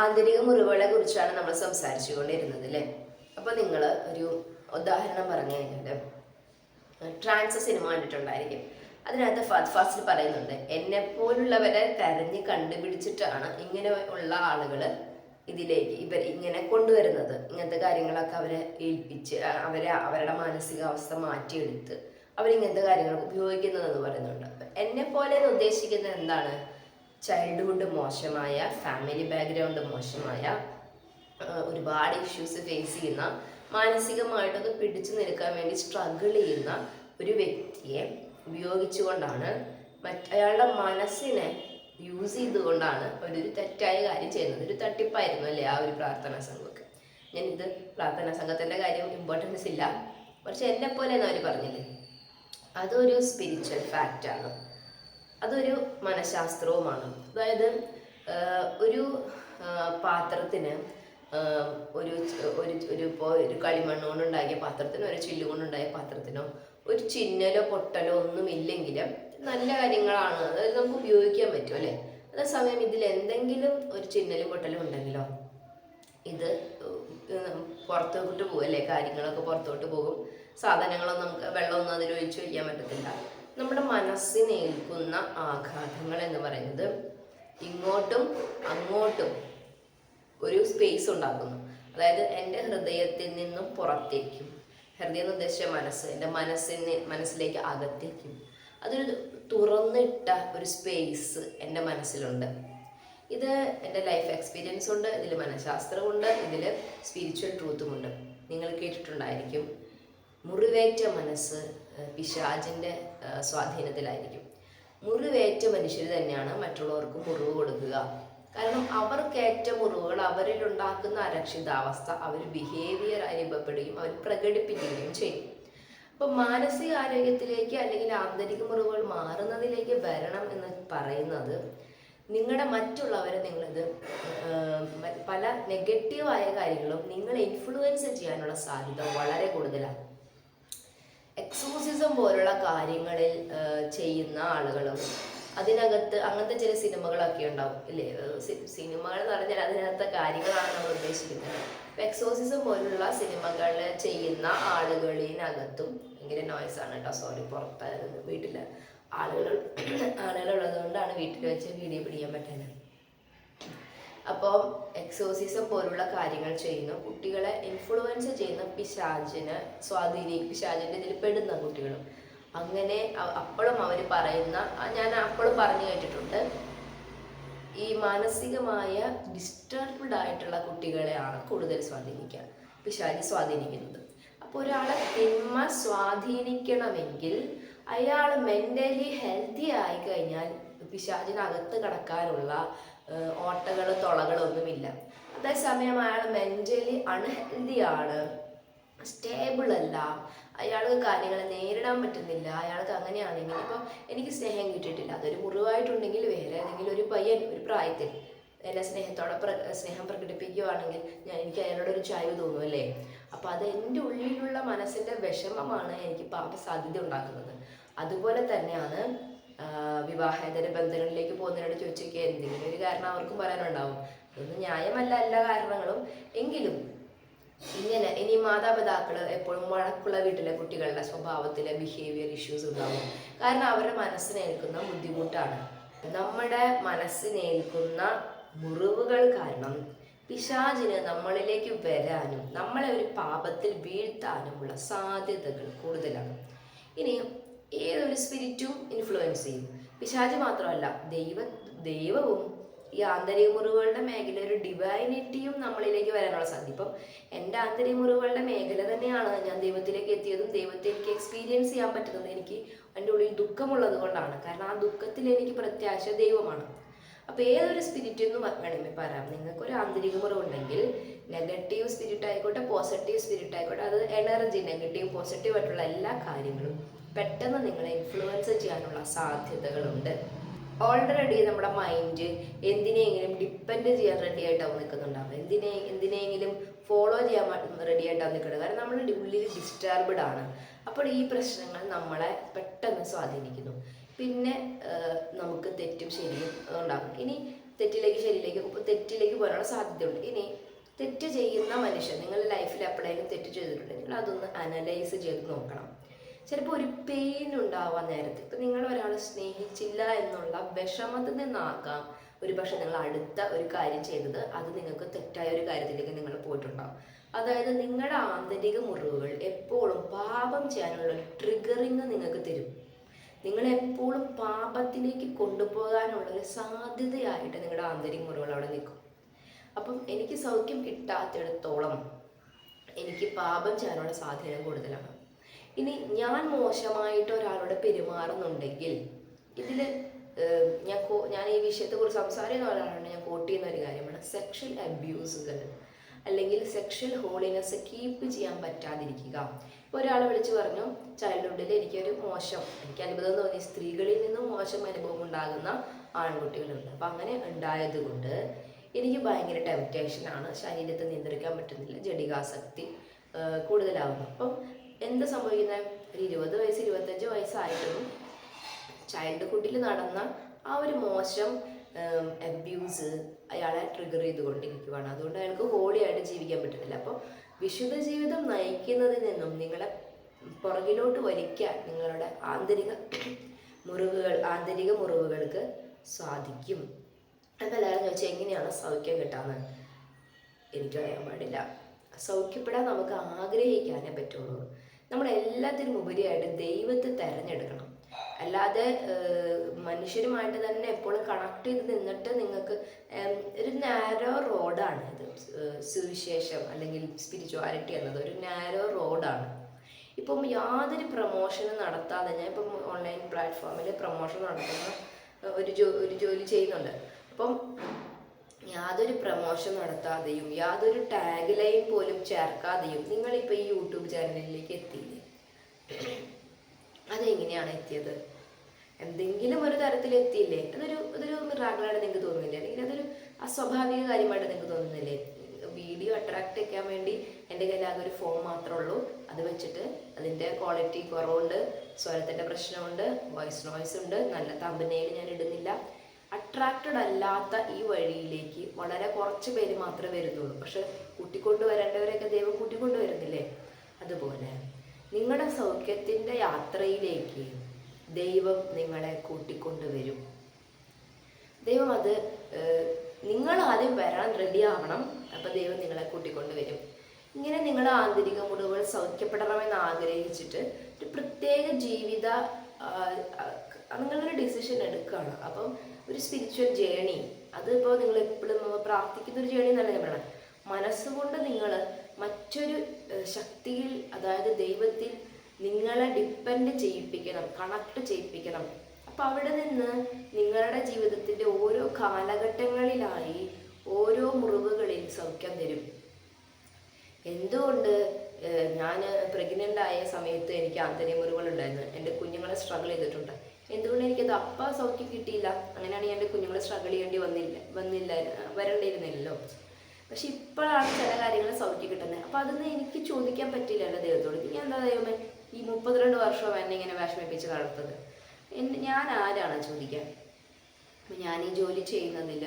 ആന്തരിക മുറിവുകളെ കുറിച്ചാണ് നമ്മൾ സംസാരിച്ചു കൊണ്ടിരുന്നത് അല്ലേ അപ്പൊ നിങ്ങൾ ഒരു ഉദാഹരണം പറഞ്ഞു കഴിഞ്ഞാൽ ട്രാൻസ് സിനിമ കണ്ടിട്ടുണ്ടായിരിക്കും. അതിനകത്ത് ഫാസ്റ്റ് ഫാസ്റ്റിൽ പറയുന്നുണ്ട് എന്നെ പോലുള്ളവരെ തെരഞ്ഞ് കണ്ടുപിടിച്ചിട്ടാണ് ഇങ്ങനെ ഉള്ള ആളുകൾ ഇതിലേക്ക് ഇവർ ഇങ്ങനെ കൊണ്ടുവരുന്നത്. ഇങ്ങനത്തെ കാര്യങ്ങളൊക്കെ അവരെ ഏൽപ്പിച്ച് അവരെ അവരുടെ മാനസികാവസ്ഥ മാറ്റിയെടുത്ത് അവരിങ്ങനത്തെ കാര്യങ്ങൾ ഉപയോഗിക്കുന്നതെന്ന് പറയുന്നുണ്ട്. എന്നെ പോലെ ഉദ്ദേശിക്കുന്നത് എന്താണ്? ചൈൽഡ്ഹുഡ് മോശമായ ഫാമിലി ബാക്ക്ഗ്രൗണ്ട് മോശമായ ഒരുപാട് ഇഷ്യൂസ് ഫേസ് ചെയ്യുന്ന മാനസികമായിട്ടൊന്ന് പിടിച്ചു നിൽക്കാൻ വേണ്ടി സ്ട്രഗിൾ ചെയ്യുന്ന ഒരു വ്യക്തിയെ ഉപയോഗിച്ചുകൊണ്ടാണ് മറ്റ് അയാളുടെ മനസ്സിനെ യൂസ് ചെയ്തുകൊണ്ടാണ് അവരൊരു തെറ്റായ കാര്യം ചെയ്യുന്നത്. ഒരു തട്ടിപ്പായിരുന്നു അല്ലേ ആ ഒരു പ്രാർത്ഥനാ സംഘമൊക്കെ? ഞാൻ ഇത് പ്രാർത്ഥനാ സംഘത്തിന്റെ കാര്യം ഇമ്പോർട്ടൻസ് ഇല്ല. പക്ഷെ എന്നെ പോലെ എന്ന് അവർ പറഞ്ഞില്ലേ? അതൊരു സ്പിരിച്വൽ ഫാക്റ്റാണ് അതൊരു മനഃശാസ്ത്രവുമാണ്. അതായത് ഒരു പാത്രത്തിന് ഒരു ഒരു ഒരു ഇപ്പോൾ ഒരു കളിമണ്ണ് കൊണ്ടുണ്ടാക്കിയ പാത്രത്തിനോ ഒരു ചില്ല് കൊണ്ടുണ്ടായ പാത്രത്തിനോ ഒരു ചിഹ്നലോ പൊട്ടലോ ഒന്നും ഇല്ലെങ്കിലും നല്ല കാര്യങ്ങളാണ്. അതായത് നമുക്ക് ഉപയോഗിക്കാൻ പറ്റും അല്ലേ? അതേസമയം ഇതിൽ എന്തെങ്കിലും ഒരു ചിഹ്നലും പൊട്ടലും ഉണ്ടെങ്കിലോ ഇത് പുറത്തോട്ട് പോകും അല്ലേ കാര്യങ്ങളൊക്കെ പുറത്തോട്ട് പോകും. സാധനങ്ങളൊന്നും നമുക്ക് വെള്ളമൊന്നും അതിലൊഴിച്ച് വയ്ക്കാൻ പറ്റത്തില്ല. നമ്മുടെ മനസ്സിനേൽക്കുന്ന ആഘാതങ്ങൾ എന്ന് പറയുന്നത് ഇങ്ങോട്ടും അങ്ങോട്ടും ഒരു സ്പേസ് ഉണ്ടാക്കുന്നു. അതായത് എന്റെ ഹൃദയത്തിൽ നിന്നും പുറത്തേക്കും. ഹൃദയം എന്ന് ഉദ്ദേശിച്ച മനസ്സ് എന്റെ മനസ്സിന് മനസ്സിലേക്ക് അകത്തേക്കും. അതൊരു തുറന്നിട്ട ഒരു സ്പേസ് എന്റെ മനസ്സിലുണ്ട്. ഇത് എന്റെ ലൈഫ് എക്സ്പീരിയൻസ് ഉണ്ട് ഇതിൽ മനഃശാസ്ത്രമുണ്ട് ഇതിൽ സ്പിരിച്വൽ ട്രൂത്തുമുണ്ട് നിങ്ങൾ കേട്ടിട്ടുണ്ടായിരിക്കും. മുറിവേറ്റ മനസ്സ് പിശാചിന്റെ സ്വാധീനത്തിലായിരിക്കും. മുറിവേറ്റ മനുഷ്യർ തന്നെയാണ് മറ്റുള്ളവർക്ക് മുറിവ് കൊടുക്കുക. കാരണം അവർക്കേറ്റ മുറിവുകൾ അവരിൽ ഉണ്ടാക്കുന്ന അരക്ഷിതാവസ്ഥ അവർ ബിഹേവിയർ അനുഭവപ്പെടുകയും അവർ പ്രകടിപ്പിക്കുകയും ചെയ്യും. അപ്പൊ മാനസിക ആരോഗ്യത്തിലേക്ക് അല്ലെങ്കിൽ ആന്തരിക മുറിവുകൾ മാറുന്നതിലേക്ക് വരണം എന്ന് പറയുന്നത് നിങ്ങളുടെ മറ്റുള്ളവരെ നിങ്ങളിത് പല നെഗറ്റീവായ കാര്യങ്ങളും നിങ്ങളെ ഇൻഫ്ലുവൻസ് ചെയ്യാനുള്ള സാധ്യത വളരെ കൂടുതലാണ്. എക്സോസിസം പോലുള്ള കാര്യങ്ങളിൽ ചെയ്യുന്ന ആളുകളും അതിനകത്ത് അങ്ങനത്തെ ചില സിനിമകളൊക്കെ ഉണ്ടാവും ഇല്ലേ? സിനിമകൾ എന്ന് പറഞ്ഞാൽ അതിനകത്തെ കാര്യങ്ങളാണ് നമ്മൾ ഉദ്ദേശിക്കുന്നത്. എക്സോസിസം പോലുള്ള സിനിമകൾ ചെയ്യുന്ന ആളുകളിനകത്തും ഭയങ്കര നോയ്സ് ആണ് കേട്ടോ. സോറി പുറത്തായിരുന്നു വീട്ടിൽ ആളുകൾ ആളുകളുള്ളത് കൊണ്ടാണ് വീട്ടിൽ വെച്ച് വീഡിയോ പിടിക്കാൻ പറ്റുന്നത് അപ്പോൾ എക്സോസിസം പോലുള്ള കാര്യങ്ങൾ ചെയ്യുന്നു. കുട്ടികളെ ഇൻഫ്ലുവൻസ് ചെയ്യുന്ന പിശാചിന് സ്വാധീനി പിശാചിന്റെ ഇതിൽ പെടുന്ന കുട്ടികളും. അങ്ങനെ അപ്പോഴും അവർ പറയുന്ന ഞാൻ അപ്പോഴും പറഞ്ഞു കേട്ടിട്ടുണ്ട്. ഈ മാനസികമായ ഡിസ്റ്റർബ്ഡ് ആയിട്ടുള്ള കുട്ടികളെയാണ് കൂടുതൽ സ്വാധീനിക്കുക പിശാചി സ്വാധീനിക്കുന്നത്. അപ്പോൾ ഒരാളെ തിന്മ സ്വാധീനിക്കണമെങ്കിൽ അയാൾ മെന്റലി ഹെൽത്തി ആയി കഴിഞ്ഞാൽ പിശാചിനകത്ത് കടക്കാനുള്ള ഓട്ടകൾ തുളകളൊന്നുമില്ല. അതേസമയം അയാൾ മെന്റലി അൺഹെൽത്തി ആണ്. സ്റ്റേബിൾ അല്ല. അയാൾക്ക് കാര്യങ്ങളെ നേരിടാൻ പറ്റുന്നില്ല. അയാൾക്ക് അങ്ങനെയാണെങ്കിൽ ഇപ്പോൾ എനിക്ക് സ്നേഹം കിട്ടിയിട്ടില്ല. അതൊരു മുറിവായിട്ടുണ്ടെങ്കിൽ വേറെ ഏതെങ്കിലും ഒരു പയ്യൻ ഒരു പ്രായത്തിൽ എന്നെ സ്നേഹത്തോടെ പ്ര സ്നേഹം പ്രകടിപ്പിക്കുകയാണെങ്കിൽ ഞാൻ എനിക്ക് അയാളോട് ഒരു തോന്നും അല്ലേ? അപ്പോൾ അത് എന്റെ ഉള്ളിലുള്ള മനസ്സിന്റെ വിഷമമാണ് എനിക്ക് പാപ സാധ്യത ഉണ്ടാക്കുന്നത്. അതുപോലെ തന്നെയാണ് വിവാഹേതര ബന്ധങ്ങളിലേക്ക് പോകുന്നതിനോട് ചോദിച്ചൊക്കെ എന്തെങ്കിലും ഒരു കാരണം അവർക്കും പറയാനുണ്ടാവും. അതൊന്നും ന്യായമല്ല എല്ലാ കാരണങ്ങളും. എങ്കിലും ഇങ്ങനെ ഇനി മാതാപിതാക്കൾ എപ്പോഴും വഴക്കുള്ള വീട്ടിലെ കുട്ടികളുടെ സ്വഭാവത്തിലെ ബിഹേവിയർ ഇഷ്യൂസ് ഉണ്ടാവും. കാരണം അവരുടെ മനസ്സിനേൽക്കുന്ന ബുദ്ധിമുട്ടാണ്. നമ്മുടെ മനസ്സിനേൽക്കുന്ന മുറിവുകൾ കാരണം പിശാചിന് നമ്മളിലേക്ക് വരാനും നമ്മളെ ഒരു പാപത്തിൽ വീഴ്ത്താനുമുള്ള സാധ്യതകൾ കൂടുതലാണ്. ഇനി ഏതൊരു സ്പിരിറ്റും ഇൻഫ്ലുവൻസ് ചെയ്യും. പിശാച് മാത്രമല്ല ദൈവ ദൈവവും ഈ ആന്തരിക മുറിവുകളുടെ മേഖല ഒരു ഡിവൈനിറ്റിയും നമ്മളിലേക്ക് വരാനുള്ള സാധ്യത. ഇപ്പം എന്റെ ആന്തരിക മുറിവുകളുടെ മേഖല തന്നെയാണ് ഞാൻ ദൈവത്തിലേക്ക് എത്തിയതും ദൈവത്തെ എനിക്ക് എക്സ്പീരിയൻസ് ചെയ്യാൻ പറ്റുന്നത് എനിക്ക് എന്റെ ഉള്ളിൽ ദുഃഖമുള്ളത് കൊണ്ടാണ്. കാരണം ആ ദുഃഖത്തിൽ എനിക്ക് പ്രത്യാശ ദൈവമാണ്. അപ്പോൾ ഏതൊരു സ്പിരിറ്റ് എന്ന് വേണമെങ്കിൽ പറയാം. നിങ്ങൾക്കൊരു ആന്തരിക മുറിവുണ്ടെങ്കിൽ നെഗറ്റീവ് സ്പിരിറ്റ് ആയിക്കോട്ടെ പോസിറ്റീവ് സ്പിരിറ്റ് ആയിക്കോട്ടെ അത് എനർജി നെഗറ്റീവ് പോസിറ്റീവ് ആയിട്ടുള്ള എല്ലാ കാര്യങ്ങളും പെട്ടെന്ന് നിങ്ങളെ ഇൻഫ്ലുവൻസ് ചെയ്യാനുള്ള സാധ്യതകളുണ്ട്. ഓൾറെഡി നമ്മുടെ മൈൻഡ് എന്തിനെങ്കിലും ഡിപ്പെൻഡ് ചെയ്യാൻ റെഡി ആയിട്ടാവും നിൽക്കുന്നുണ്ടാവും എന്തിനെ എന്തിനെങ്കിലും ഫോളോ ചെയ്യാൻ റെഡി ആയിട്ടാവും നിൽക്കുന്നത് കാരണം നമ്മൾ ഉള്ളിൽ ഡിസ്റ്റർബ്ഡ് ആണ്. അപ്പോൾ ഈ പ്രശ്നങ്ങൾ നമ്മളെ പെട്ടെന്ന് സ്വാധീനിക്കുന്നു. പിന്നെ നമുക്ക് തെറ്റും ശരിയും ഉണ്ടാകും. ഇനി തെറ്റിലേക്ക് ശരിയിലേക്ക് തെറ്റിലേക്ക് പോകാനുള്ള സാധ്യതയുണ്ട്. ഇനി തെറ്റ് ചെയ്യുന്ന മനുഷ്യൻ നിങ്ങളുടെ ലൈഫിൽ എപ്പോഴേലും തെറ്റ് ചെയ്തിട്ടുണ്ടെങ്കിൽ അതൊന്ന് അനലൈസ് ചെയ്ത് നോക്കണം. ചിലപ്പോൾ ഒരു പെയിൻ ഉണ്ടാവാൻ നേരത്ത്. ഇപ്പം നിങ്ങൾ ഒരാളെ സ്നേഹിച്ചില്ല എന്നുള്ള വിഷമത്തിൽ നിന്നാകാം. ഒരു പക്ഷെ നിങ്ങൾ അടുത്ത ഒരു കാര്യം ചെയ്തത് അത് നിങ്ങൾക്ക് തെറ്റായ ഒരു കാര്യത്തിലേക്ക് നിങ്ങൾ പോയിട്ടുണ്ടാവും. അതായത് നിങ്ങളുടെ ആന്തരിക മുറിവുകൾ എപ്പോഴും പാപം ചെയ്യാനുള്ള ഒരു ട്രിഗറിങ് നിങ്ങൾക്ക് തരും. നിങ്ങൾ എപ്പോഴും പാപത്തിലേക്ക് കൊണ്ടുപോകാനുള്ള ഒരു സാധ്യതയായിട്ട് നിങ്ങളുടെ ആന്തരിക മുറിവുകൾ അവിടെ നിൽക്കും. അപ്പം എനിക്ക് സൗഖ്യം കിട്ടാത്തിടത്തോളം എനിക്ക് പാപം ചെയ്യാനുള്ള സാധ്യത കൂടുതലാണ്. ഇനി ഞാൻ മോശമായിട്ട് ഒരാളോട് പെരുമാറുന്നുണ്ടെങ്കിൽ ഇതിൽ ഞാൻ ഞാൻ ഈ വിഷയത്തെ വിഷയത്തെക്കുറിച്ച് സംസാരിക്കുന്ന ഒരാളാണ് ഞാൻ കോട്ട് ചെയ്യുന്ന ഒരു കാര്യമാണ്. സെക്ഷൽ അബ്യൂസുകൾ അല്ലെങ്കിൽ സെക്ഷൽ ഹോളിനെസ് കീപ്പ് ചെയ്യാൻ പറ്റാതിരിക്കുക. ഒരാൾ വിളിച്ചു പറഞ്ഞു ചൈൽഡ്ഹുഡിൽ എനിക്കൊരു മോശം എനിക്ക് അനുഭവം തോന്നി. സ്ത്രീകളിൽ നിന്നും മോശം അനുഭവം ഉണ്ടാകുന്ന ആൺകുട്ടികളുണ്ട്. അപ്പം അങ്ങനെ ഉണ്ടായത് കൊണ്ട് എനിക്ക് ഭയങ്കര ടെംപ്റ്റേഷനാണ് ശരീരത്തെ നിയന്ത്രിക്കാൻ പറ്റുന്നില്ല. ജടികാസക്തി കൂടുതലാവുന്നു. അപ്പം എന്ത് സംഭവിക്കുന്നത് ഒരു ഇരുപത് വയസ്സ് ഇരുപത്തഞ്ച് വയസ്സായിട്ടും ചൈൽഡ്ഹുഡിൽ നടന്ന ആ ഒരു മോശം അബ്യൂസ് അയാളെ ട്രിഗർ ചെയ്തുകൊണ്ടിരിക്കുകയാണ് അതുകൊണ്ട് അയാൾക്ക് ഹോളിയായിട്ട് ജീവിക്കാൻ പറ്റുന്നില്ല അപ്പോൾ വിശുദ്ധ ജീവിതം നയിക്കുന്നതിൽ നിന്നും നിങ്ങളെ പുറകിലോട്ട് വലിക്കാൻ നിങ്ങളുടെ ആന്തരിക മുറിവുകൾ ആന്തരിക മുറിവുകൾക്ക് സാധിക്കും. അപ്പം എല്ലാവരും ചോദിച്ചാൽ എങ്ങനെയാണ് സൗഖ്യം കിട്ടാന്ന്? എനിക്കറിയാൻ പാടില്ല. സൗഖ്യപ്പെടാൻ നമുക്ക് ആഗ്രഹിക്കാനേ പറ്റുള്ളൂ. നമ്മൾ എല്ലാത്തിനും ഉപരിയായിട്ട് ദൈവത്തെ തിരഞ്ഞെടുക്കണം. അല്ലാതെ മനുഷ്യരുമായിട്ട് തന്നെ എപ്പോഴും കണക്ട് ചെയ്ത് നിന്നിട്ട് നിങ്ങൾക്ക് ഒരു നാരോ റോഡാണ് ഇത്. സുവിശേഷം അല്ലെങ്കിൽ സ്പിരിച്വാലിറ്റി എന്നത് ഒരു നാരോ റോഡാണ് ഇപ്പം യാതൊരു പ്രൊമോഷനും നടത്താതെ ഞാൻ ഇപ്പം ഓൺലൈൻ പ്ലാറ്റ്ഫോമിൽ പ്രൊമോഷൻ നടത്തുന്ന ഒരു ജോ ഒരു ജോലി ചെയ്യുന്നുണ്ട്. അപ്പം യാതൊരു പ്രമോഷൻ നടത്താതെയും യാതൊരു ടാഗ് ലൈൻ പോലും ചേർക്കാതെയും നിങ്ങളിപ്പോൾ ഈ യൂട്യൂബ് ചാനലിലേക്ക് എത്തിയില്ലേ? അതെങ്ങനെയാണ് എത്തിയത്? എന്തെങ്കിലും ഒരു തരത്തിൽ എത്തിയില്ലേ? അതൊരു അതൊരു മിറാക്കിളായിട്ട് നിങ്ങൾക്ക് തോന്നുന്നില്ല? അല്ലെങ്കിൽ അതൊരു അസ്വാഭാവിക കാര്യമായിട്ട് നിങ്ങൾക്ക് തോന്നുന്നില്ലേ? വീഡിയോ അട്രാക്ട് ചെയ്യാൻ വേണ്ടി എന്റെ കയ്യിൽ ആകെ ഒരു ഫോം മാത്രമേ ഉള്ളൂ. അത് വെച്ചിട്ട് അതിന്റെ ക്വാളിറ്റി കുറവുണ്ട് സ്വരത്തിന്റെ പ്രശ്നമുണ്ട് വോയിസ് നോയ്സ് ഉണ്ട്. നല്ല തമ്പനയിൽ ഞാൻ ഇടുന്നില്ല. അട്രാക്റ്റഡ് അല്ലാത്ത ഈ വഴിയിലേക്ക് വളരെ കുറച്ച് പേര് മാത്രമേ വരുന്നുള്ളൂ. പക്ഷെ കൂട്ടിക്കൊണ്ട് വരേണ്ടവരെയൊക്കെ ദൈവം കൂട്ടിക്കൊണ്ട് വരുന്നില്ലേ അതുപോലെ നിങ്ങളുടെ സൗഖ്യത്തിന്റെ യാത്രയിലേക്ക് ദൈവം നിങ്ങളെ കൂട്ടിക്കൊണ്ടുവരും. ദൈവം അത് നിങ്ങൾ ആദ്യം വരാൻ റെഡി ആവണം അപ്പോൾ ദൈവം നിങ്ങളെ കൂട്ടിക്കൊണ്ടുവരും. ഇങ്ങനെ നിങ്ങൾ ആന്തരിക മുറിവുകൾ സൗഖ്യപ്പെടണമെന്ന് ആഗ്രഹിച്ചിട്ട് ഒരു പ്രത്യേക ജീവിത നിങ്ങളൊരു ഡിസിഷൻ എടുക്കുകയാണ്. അപ്പം ഒരു സ്പിരിച്വൽ ജേണി അതിപ്പോൾ നിങ്ങൾ എപ്പോഴും പ്രാർത്ഥിക്കുന്ന ഒരു ജേണി എന്നല്ല ഞാൻ പറയണം മനസ്സുകൊണ്ട് നിങ്ങൾ മറ്റൊരു ശക്തിയിൽ അതായത് ദൈവത്തിൽ നിങ്ങളെ ഡിപ്പെൻഡ് ചെയ്യിപ്പിക്കണം കണക്ട് ചെയ്യിപ്പിക്കണം. അപ്പം അവിടെ നിന്ന് നിങ്ങളുടെ ജീവിതത്തിന്റെ ഓരോ കാലഘട്ടങ്ങളിലായി ഓരോ മുറിവുകളിൽ സൗഖ്യം തരും. എന്തുകൊണ്ട് ഞാൻ പ്രഗ്നന്റ് ആയ സമയത്ത് എനിക്ക് ആന്തരിക മുറിവുകൾ ഉണ്ടായിരുന്നു എന്റെ കുഞ്ഞുങ്ങളെ സ്ട്രഗിൾ ചെയ്തിട്ടുണ്ട്. എന്തുകൊണ്ട് എനിക്കത് അപ്പ സൗഖ്യം കിട്ടിയില്ല? അങ്ങനെയാണ് എന്റെ കുഞ്ഞുങ്ങളെ സ്ട്രഗിൾ ചെയ്യേണ്ടി വന്നില്ല വന്നില്ല വരേണ്ടിയിരുന്നില്ലല്ലോ. പക്ഷെ ഇപ്പോഴാണ് ചില കാര്യങ്ങൾ സൗഖ്യം കിട്ടുന്നത്. അപ്പം അതൊന്നും എനിക്ക് ചോദിക്കാൻ പറ്റില്ലല്ലോ ദൈവത്തോട്. നീ എന്താ ദൈവമേ ഈ മുപ്പത്തിരണ്ട് വർഷം എന്നെ ഇങ്ങനെ വിഷമിപ്പിച്ച് വളർത്തത് ഞാൻ ആരാണ് ചോദിക്കാൻ? ഞാൻ ഈ ജോലി ചെയ്യുന്നതിൽ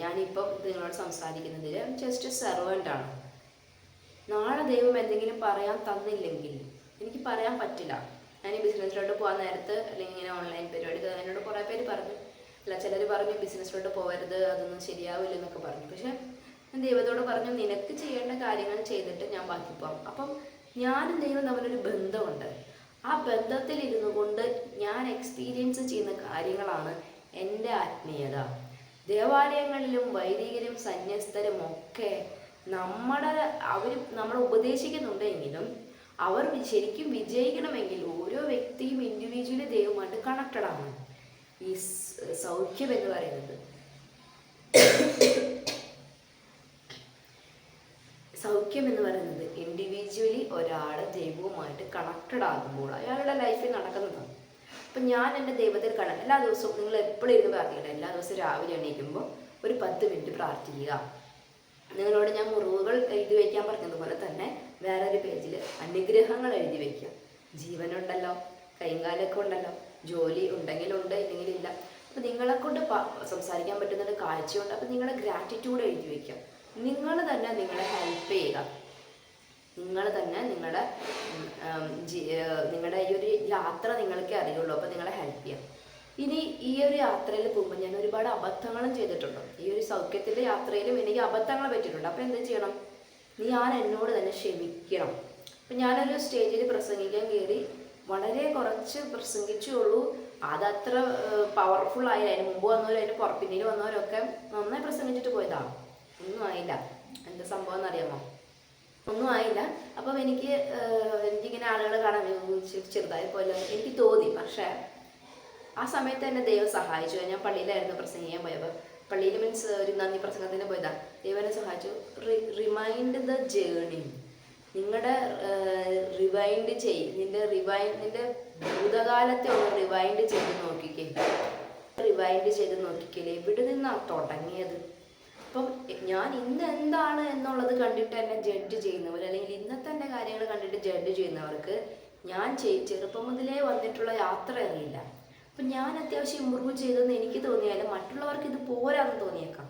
ഞാനിപ്പം നിങ്ങളോട് സംസാരിക്കുന്നതിൽ ജസ്റ്റ് സെർവന്റ് ആണ്. നാളെ ദൈവം എന്തെങ്കിലും പറയാൻ തന്നില്ലെങ്കിൽ എനിക്ക് പറയാൻ പറ്റില്ല. ഞാൻ ഈ ബിസിനസ്സിലോട്ട് പോകാൻ നേരത്ത് അല്ലെങ്കിൽ ഇങ്ങനെ ഓൺലൈൻ പരിപാടി എന്നോട് കുറേ പേര് പറഞ്ഞു. അല്ല ചിലർ പറഞ്ഞു ബിസിനസ്സിലോട്ട് പോകരുത് അതൊന്നും ശരിയാവില്ല എന്നൊക്കെ പറഞ്ഞു. പക്ഷെ ഞാൻ ദൈവത്തോട് പറഞ്ഞു നിനക്ക് ചെയ്യേണ്ട കാര്യങ്ങൾ ചെയ്തിട്ട് ഞാൻ ബാക്കി പോകാം അപ്പം ഞാനും ദൈവം തമ്മിലൊരു ബന്ധമുണ്ട്. ആ ബന്ധത്തിൽ ഇരുന്നു കൊണ്ട് ഞാൻ എക്സ്പീരിയൻസ് ചെയ്യുന്ന കാര്യങ്ങളാണ് എന്റെ ആത്മീയത. ദേവാലയങ്ങളിലും വൈദികരും സന്യസ്തരും ഒക്കെ നമ്മുടെ അവർ നമ്മളെ ഉപദേശിക്കുന്നുണ്ടെങ്കിലും അവർ ശരിക്കും വിജയിക്കണമെങ്കിൽ ഓരോ വ്യക്തിയും ഇൻഡിവിജ്വലി ദൈവമായിട്ട് കണക്റ്റഡ് ആണ് ഈ സൗഖ്യം എന്ന് പറയുന്നത്. സൗഖ്യം എന്ന് പറയുന്നത് ഇൻഡിവിജ്വലി ഒരാൾ ദൈവവുമായിട്ട് കണക്റ്റഡ് ആകുമ്പോൾ അയാളുടെ ലൈഫിൽ നടക്കുന്നതാണ്. അപ്പം ഞാൻ എന്റെ ദൈവത്തിൽ കണക്ട് എല്ലാ ദിവസവും നിങ്ങൾ എപ്പോഴും ഇരുന്ന് പ്രാർത്ഥിക്കണം എല്ലാ ദിവസവും രാവിലെ എണീക്കുമ്പോൾ ഒരു പത്ത് മിനിറ്റ് പ്രാർത്ഥിക്കുക. നിങ്ങളോട് ഞാൻ മുറിവുകൾ എഴുതി വയ്ക്കാൻ പറഞ്ഞതുപോലെ തന്നെ വേറൊരു പേജിൽ അനുഗ്രഹങ്ങൾ എഴുതി വയ്ക്കുക ജീവനുണ്ടല്ലോ കൈകാലൊക്കെ ഉണ്ടല്ലോ ജോലി ഉണ്ടെങ്കിലുണ്ട് ഇല്ലെങ്കിലില്ല അപ്പം നിങ്ങളെ കൊണ്ട് പ- സംസാരിക്കാൻ പറ്റുന്നത് കാഴ്ചയുണ്ട്. അപ്പം നിങ്ങളുടെ ഗ്രാറ്റിറ്റ്യൂഡ് എഴുതി വയ്ക്കുക നിങ്ങൾ തന്നെ നിങ്ങളെ ഹെൽപ്പ് ചെയ്യുക. നിങ്ങൾ തന്നെ നിങ്ങളുടെ നിങ്ങളുടെ ഈ ഒരു യാത്ര നിങ്ങൾക്ക് അറിയുള്ളൂ. അപ്പോൾ നിങ്ങളെ ഹെൽപ്പ് ചെയ്യാം. ഇനി ഈ ഒരു യാത്രയിൽ പോകുമ്പോൾ ഞാൻ ഒരുപാട് അബദ്ധങ്ങളും ചെയ്തിട്ടുണ്ട്. ഈ ഒരു സൗഖ്യത്തിന്റെ യാത്രയിലും എനിക്ക് അബദ്ധങ്ങൾ പറ്റിയിട്ടുണ്ട്. അപ്പോൾ എന്ത് ചെയ്യണം? ഞാൻ എന്നോട് തന്നെ ക്ഷമിക്കണം. അപ്പം ഞാനൊരു സ്റ്റേജിൽ പ്രസംഗിക്കാൻ കയറി വളരെ കുറച്ച് പ്രസംഗിച്ചുള്ളൂ. അതത്ര പവർഫുൾ ആയില്ല. അതിന് മുമ്പ് വന്നവരും അതിന് പുറപ്പിന്നിൽ വന്നവരൊക്കെ നന്നായി പ്രസംഗിച്ചിട്ട് പോയതാണ് ഒന്നും ആയില്ല. എന്താ സംഭവം എന്നറിയാമോ? ഒന്നും ആയില്ല. അപ്പം എനിക്ക് എനിക്കിങ്ങനെ ആളുകളെ കാണാൻ ചെറുതായി പോലെ എനിക്ക് തോന്നി. പക്ഷേ ആ സമയത്ത് എന്നെ ദൈവം സഹായിച്ചു. ഞാൻ പള്ളിയിലായിരുന്നു പ്രസംഗിക്കാൻ പോയപ്പോൾ പള്ളിയിൽ മീൻസ് ഒരു നന്ദി പ്രസംഗത്തിന് പോയതാ. ദൈവനെ സഹായിച്ചു. റിമൈൻഡ് ദ ജേണി നിങ്ങളുടെ റിവൈൻഡ് ചെയ്. നിന്റെ റിവൈൻഡ് നിന്റെ ഭൂതകാലത്തെ ഒന്ന് റിവൈൻഡ് ചെയ്ത് നോക്കിക്കേ. റിവൈൻഡ് ചെയ്ത് നോക്കിക്കേ എവിടെ നിന്നാണ് തുടങ്ങിയത്? അപ്പം ഞാൻ ഇന്ന് എന്താണ് എന്നുള്ളത് കണ്ടിട്ട് എന്നെ ജഡ്ജ് ചെയ്യുന്നവർ അല്ലെങ്കിൽ ഇന്നത്തെ എന്റെ കാര്യങ്ങൾ കണ്ടിട്ട് ജഡ്ജ് ചെയ്യുന്നവർക്ക് ഞാൻ ചെറുപ്പം മുതലേ വന്നിട്ടുള്ള യാത്ര അറിയില്ല. അപ്പം ഞാൻ അത്യാവശ്യം ഇമ്പ്രൂവ് ചെയ്തെന്ന് എനിക്ക് തോന്നിയാലും മറ്റുള്ളവർക്ക് ഇത് പോരാന്ന് തോന്നിയേക്കാം.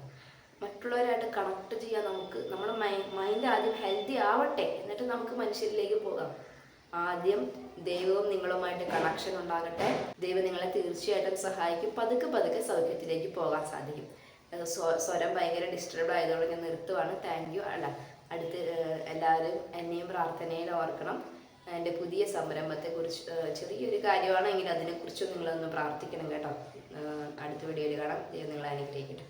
മറ്റുള്ളവരായിട്ട് കണക്ട് ചെയ്യാൻ നമുക്ക് നമ്മുടെ മൈൻഡ് ആദ്യം ഹെൽത്തി ആവട്ടെ എന്നിട്ട് നമുക്ക് മനുഷ്യരിലേക്ക് പോകാം. ആദ്യം ദൈവവും നിങ്ങളുമായിട്ട് കണക്ഷൻ ഉണ്ടാകട്ടെ. ദൈവം നിങ്ങളെ തീർച്ചയായിട്ടും സഹായിക്കും. പതുക്കെ പതുക്കെ സൗഖ്യത്തിലേക്ക് പോകാൻ സാധിക്കും. സ്വരം ഭയങ്കര ഡിസ്റ്റർബ് ആയതുകൊണ്ട് ഞാൻ നിർത്തുവാണ്. താങ്ക് യു അല്ല അടുത്ത് എല്ലാവരും എന്നെയും പ്രാർത്ഥനയിൽ ഓർക്കണം. എന്റെ പുതിയ സംരംഭത്തെക്കുറിച്ച് കുറിച്ച് ചെറിയൊരു കാര്യമാണെങ്കിൽ അതിനെക്കുറിച്ച് നിങ്ങളൊന്ന് പ്രാർത്ഥിക്കണം കേട്ടോ. അടുത്ത വീഡിയോയിൽ കാണാം. നിങ്ങളെ അനുഗ്രഹിക്കട്ടെ.